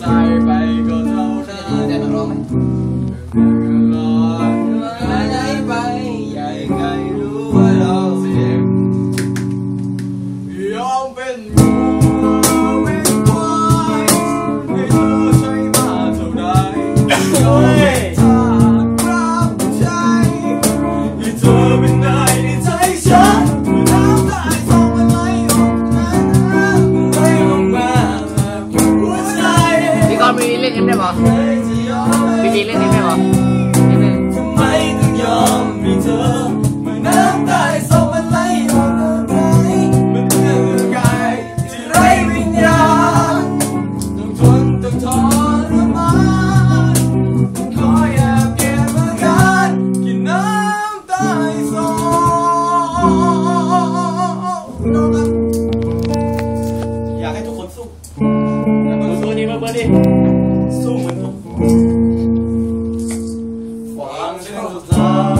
ใจไปก็เท่านั้นได้มร้องไหมใจไปยังไง ไม่มีเรื่องนี้ไหมวะเไมทำไมถึงยอมให้เธอเมื่อน้ำตาสบมันไหลออกมาไหลมันคือกายที่ไร้วิญญาณต้องทนต้องทนอยากให้ทุกคนสู้สู้ดีมาเบอร์ดี love.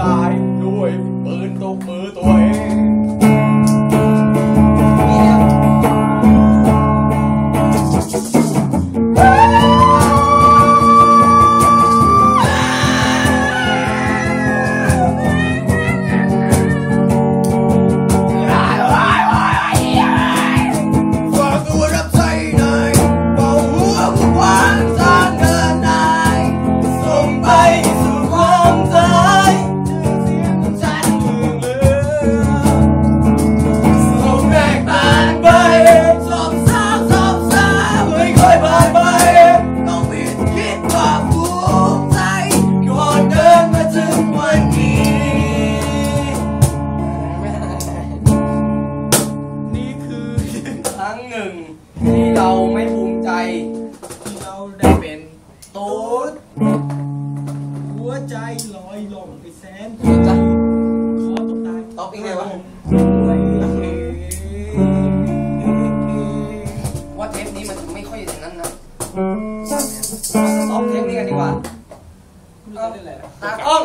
ตายด้วยปืนตุกมือตัวเอง ที่เราไม่ภูมิใจ ที่เราได้เป็นตูดหัวใจลอยหลงไปแสนขอจ้ะตกตายตกอีกไงวะว่าเทปนี้มันไม่ค่อยอย่างนั้นนะต้อบเทปนี้กันดีกว่าตากล้อง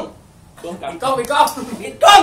ปิกล้องปิกล้องปิดกล้อง